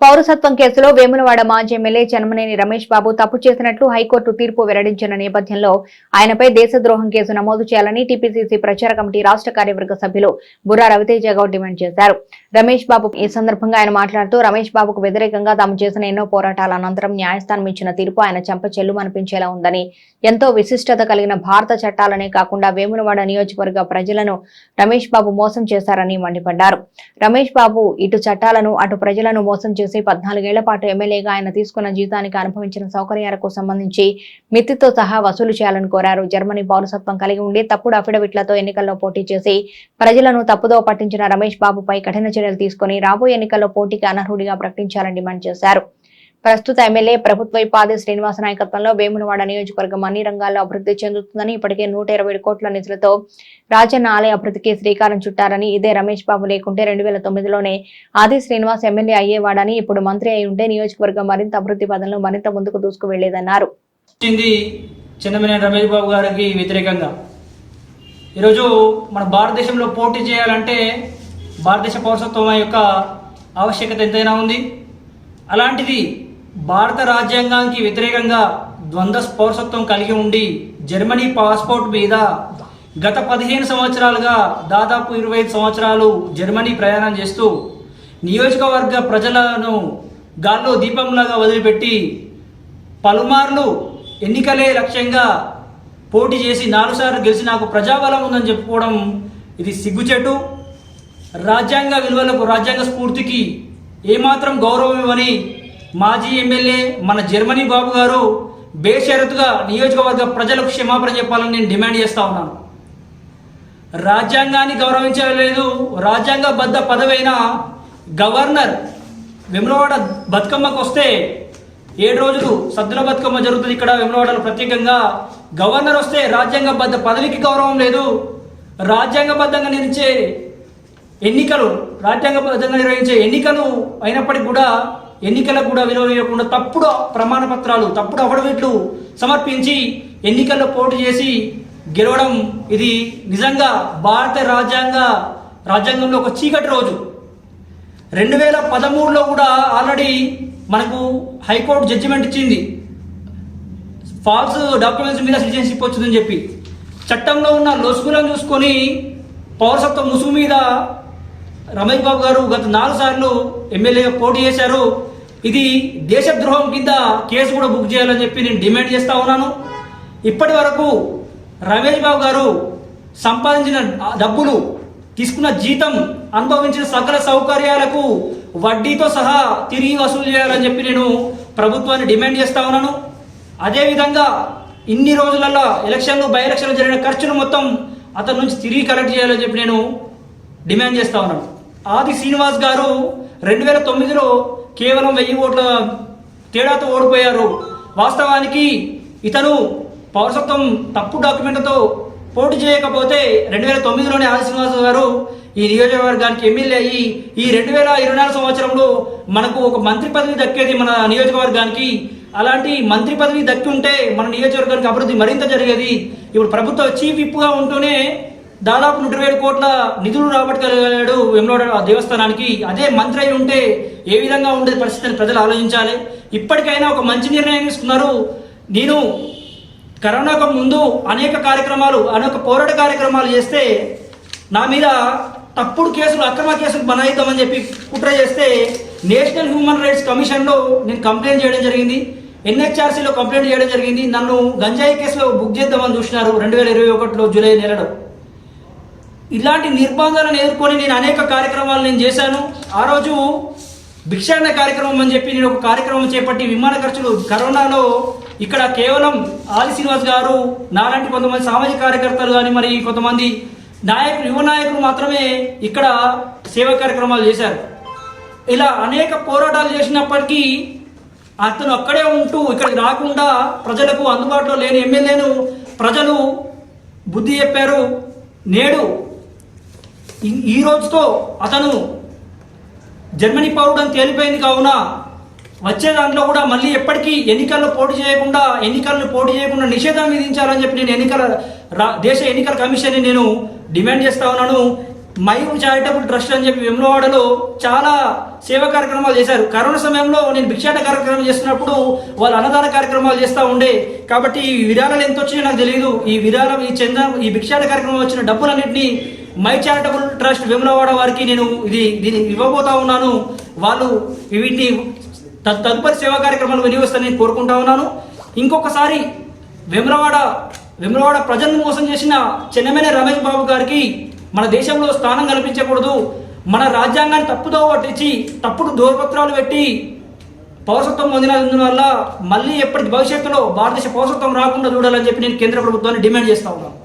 పౌరసత్వం కేసులో వేములవాడ మాజీ ఎమ్మెల్యే జన్మనేని రమేష్ బాబు తప్పు చేసినట్లు హైకోర్టు తీర్పు వెల్లడించిన నేపథ్యంలో ఆయనపై దేశద్రోహం కేసు నమోదు చేయాలని టీపీసీసీ ప్రచార కమిటీ రాష్ట్ర కార్యవర్గ సభ్యులు బుర్రా రవితేజ గౌడ్ డిమాండ్ చేశారు. రమేష్ బాబు ఈ సందర్భంగా ఆయన మాట్లాడుతూ రమేష్ బాబుకు వ్యతిరేకంగా తాము చేసిన ఎన్నో పోరాటాల అనంతరం న్యాయస్థానం ఇచ్చిన తీర్పు ఆయన చెంప చెల్లుమనిపించేలా ఉందని ఎంతో విశిష్టత కలిగిన భారత చట్టాలనే కాకుండా వేములవాడ నియోజకవర్గ ప్రజలను రమేష్ బాబు మోసం చేశారని మండిపడ్డారు. రమేష్ బాబు ఇటు చట్టాలను అటు ప్రజలను మోసం చేసి పద్నాలుగేళ్ళ పాటు ఎమ్మెల్యేగా ఆయన తీసుకున్న జీతానికి అనుభవించిన సౌకర్యాలకు సంబంధించి మిత్తితో సహా వసూలు చేయాలని కోరారు. జర్మనీ పౌరసత్వం కలిగి ఉండి తప్పుడు అఫిడవిట్లతో ఎన్నికల్లో పోటీ చేసి ప్రజలను తప్పుదో పట్టించిన రమేష్ బాబుపై కఠిన చర్యలు తీసుకుని రాబోయే ఎన్నికల్లో పోటీకి అనర్హుడిగా ప్రకటించాలని డిమాండ్ చేశారు. ప్రస్తుత ఎమ్మెల్యే ప్రభుత్వ పాది శ్రీనివాస నాయకత్వంలో వేములవాడ నియోజకవర్గం అన్ని రంగాల్లో అభివృద్ధి చెందుతుందని ఇప్పటికే నూట ఇరవై కోట్ల నిధులతో రాజన్న ఆలయ అభివృద్ధికి శ్రీకారం చుట్టారని ఇదే రమేష్ బాబు లేకుంటే రెండు వేల తొమ్మిదిలోనే ఆది శ్రీనివాస్ ఎమ్మెల్యే అయ్యేవాడని ఇప్పుడు మంత్రి అయి ఉంటే నియోజకవర్గం మరింత అభివృద్ధి పదంలో మరింత ముందుకు దూసుకువెళ్ళేదన్నారు. రమేష్ బాబు గారికి వ్యతిరేకంగా. ఈరోజు మన భారతదేశంలో పోటీ చేయాలంటే భారతదేశ పౌరసత్వం యొక్క ఆవశ్యకత ఎంతైనా ఉంది. అలాంటిది భారత రాజ్యాంగానికి వ్యతిరేకంగా ద్వంద్వ పౌరసత్వం కలిగి ఉండి జర్మనీ పాస్పోర్ట్ మీద గత పదిహేను సంవత్సరాలుగా దాదాపు ఇరవై ఐదు సంవత్సరాలు జర్మనీ ప్రయాణం చేస్తూ నియోజకవర్గ ప్రజలను గాల్లో దీపంలాగా వదిలిపెట్టి పలుమార్లు ఎన్నికలే లక్ష్యంగా పోటీ చేసి నాలుగు సార్లు గెలిచి నాకు ప్రజాబలం ఉందని చెప్పుకోవడం ఇది సిగ్గుచెట్టు. రాజ్యాంగ విలువలకు రాజ్యాంగ స్ఫూర్తికి ఏమాత్రం గౌరవం ఇవ్వని మాజీ ఎమ్మెల్యే మన జర్మనీ బాబు గారు బేషరతుగా నియోజకవర్గ ప్రజలకు క్షమాపణ చెప్పాలని నేను డిమాండ్ చేస్తా ఉన్నాను. రాజ్యాంగాన్ని గౌరవించలేదు రాజ్యాంగబద్ధ పదవైన గవర్నర్ వెములవాడ బతుకమ్మకు వస్తే ఏడు రోజులు సద్దుల బతుకమ్మ జరుగుతుంది ఇక్కడ వెములవాడలో ప్రత్యేకంగా. గవర్నర్ వస్తే రాజ్యాంగబద్ధ పదవికి గౌరవం లేదు రాజ్యాంగబద్ధంగా నిర్మించే ఎన్నికలు రాజ్యాంగబద్ధంగా నిర్వహించే ఎన్నికలు అయినప్పటికీ కూడా ఎన్నికలకు కూడా విలువ ఇవ్వకుండా తప్పుడు ప్రమాణ పత్రాలు తప్పుడు అఫిడవిట్లు సమర్పించి ఎన్నికల్లో పోటీ చేసి గెలవడం ఇది నిజంగా భారత రాజ్యాంగ రాజ్యాంగంలో ఒక చీకటి రోజు. రెండు వేల పదమూడులో కూడా ఆల్రెడీ మనకు హైకోర్టు జడ్జిమెంట్ ఇచ్చింది. ఫాల్స్ డాక్యుమెంట్స్ మీద సిటిజన్షిప్ వచ్చిందని చెప్పి. చట్టంలో ఉన్న లొసుగులను చూసుకొని పౌరసత్వ ముసుగు మీద రమేష్ బాబు గారు గత నాలుగు సార్లు ఎమ్మెల్యేగా పోటీ చేశారు. ఇది దేశద్రోహం కింద కేసు కూడా బుక్ చేయాలని చెప్పి నేను డిమాండ్ చేస్తా ఉన్నాను. ఇప్పటి వరకు రమేష్ బాబు గారు సంపాదించిన డబ్బులు తీసుకున్న జీతం అనుభవించిన సకల సౌకర్యాలకు వడ్డీతో సహా తిరిగి వసూలు చేయాలని చెప్పి నేను ప్రభుత్వాన్ని డిమాండ్ చేస్తా ఉన్నాను. అదేవిధంగా ఇన్ని రోజులలో ఎలక్షన్లు బై ఎలక్షన్లు జరిగిన ఖర్చును మొత్తం అతని నుంచి తిరిగి కలెక్ట్ చేయాలని చెప్పి నేను డిమాండ్ చేస్తా ఉన్నాను. ఆది శ్రీనివాస్ గారు రెండు వేల తొమ్మిదిలో కేవలం వెయ్యి ఓట్ల తేడాతో ఓడిపోయారు. వాస్తవానికి ఇతను పౌరసత్వం తప్పు డాక్యుమెంట్తో పోటీ చేయకపోతే రెండు వేల తొమ్మిదిలోనే ఆది శ్రీనివాస్ గారు ఈ నియోజకవర్గానికి ఎమ్మెల్యే అయ్యి ఈ రెండు వేల ఇరవై నాలుగు సంవత్సరంలో మనకు ఒక మంత్రి పదవి దక్కేది మన నియోజకవర్గానికి. అలాంటి మంత్రి పదవి దక్కి ఉంటే మన నియోజకవర్గానికి అభివృద్ధి మరింత జరిగేది. ఇప్పుడు ప్రభుత్వ చీఫ్ విప్గా ఉంటూనే దాదాపు నూట ఇరవై కోట్ల నిధులు రాబట్టగలిగాడు వెమ్లవాడ దేవస్థానానికి. అదే మంత్రి అయి ఉంటే ఏ విధంగా ఉండే పరిస్థితిని ప్రజలు ఆలోచించాలి. ఇప్పటికైనా ఒక మంచి నిర్ణయం తీసుకున్నారు. నేను కరోనాకు ముందు అనేక కార్యక్రమాలు అనేక పోరాట కార్యక్రమాలు చేస్తే నా మీద తప్పుడు కేసులు అక్రమ కేసులు బనాయిద్దామని చెప్పి కుట్ర చేస్తే నేషనల్ హ్యూమన్ రైట్స్ కమిషన్లో నేను కంప్లైంట్ చేయడం జరిగింది. ఎన్హెచ్ఆర్సీలో కంప్లైంట్ చేయడం జరిగింది. నన్ను గంజాయి కేసులో బుక్ చేద్దామని చూసినారు. రెండు వేల ఇరవై ఒకటిలో జూలై నెలలో. ఇలాంటి నిర్బంధాలను ఎదుర్కొని నేను అనేక కార్యక్రమాలు నేను చేశాను. ఆ రోజు భిక్షాన్న కార్యక్రమం అని చెప్పి నేను ఒక కార్యక్రమం చేపట్టి విమాన ఖర్చులు కరోనాలో ఇక్కడ కేవలం ఆది శ్రీనివాస్ గారు నాలాంటి కొంతమంది సామాజిక కార్యకర్తలు కానీ మరి కొంతమంది నాయకులు యువ నాయకులు మాత్రమే ఇక్కడ సేవా కార్యక్రమాలు చేశారు. ఇలా అనేక పోరాటాలు చేసినప్పటికీ అతను అక్కడే ఉంటూ ఇక్కడికి రాకుండా ప్రజలకు అందుబాటులో లేని ఎమ్మెల్యేను ప్రజలు బుద్ధి చెప్పారు. నేడు ఈ- ఈ రోజుతో అతను జర్మనీ పౌరుడు అని తేలిపోయింది కావున వచ్చే దాంట్లో కూడా మళ్ళీ ఎప్పటికీ ఎన్నికల్లో పోటీ చేయకుండా ఎన్నికలను పోటీ చేయకుండా నిషేధం విధించాలని చెప్పి నేను ఎన్నికల రా- దేశ ఎన్నికల కమిషన్ని నేను డిమాండ్ చేస్తా ఉన్నాను. మైవ్ చారిటబుల్ ట్రస్ట్ అని చెప్పి వెమ్లవాడలో చాలా సేవా కార్యక్రమాలు చేశారు. కరోనా సమయంలో నేను భిక్షాట కార్యక్రమం చేస్తున్నప్పుడు వాళ్ళు అన్నదాన కార్యక్రమాలు చేస్తూ ఉండే. కాబట్టి ఈ విరాళాలు ఎంత వచ్చినాయో నాకు తెలియదు ఈ విరాళం ఈ చంద ఈ భిక్షాట కార్యక్రమం వచ్చిన డబ్బులన్నింటినీ మై చారిటబుల్ ట్రస్ట్ వేములవాడ వారికి నేను ఇది దీన్ని ఇవ్వబోతా ఉన్నాను. వాళ్ళు వీటిని తదుపరి సేవా కార్యక్రమాలు వినియోగిస్తారని కోరుకుంటా ఉన్నాను. ఇంకొకసారి వేములవాడ వేములవాడ ప్రజలను మోసం చేసిన చెన్నమేనే రమేష్ బాబు గారికి మన దేశంలో స్థానం కల్పించకూడదు. మన రాజ్యాంగాన్ని తప్పుదో పట్టించి తప్పుడు దూరపత్రాలు పెట్టి పౌరసత్వం పొందినందు వల్ల మళ్ళీ ఎప్పటి భవిష్యత్తులో భారతదేశ పౌరసత్వం రాకుండా చూడాలని చెప్పి నేను కేంద్ర ప్రభుత్వాన్ని డిమాండ్ చేస్తా ఉన్నాను.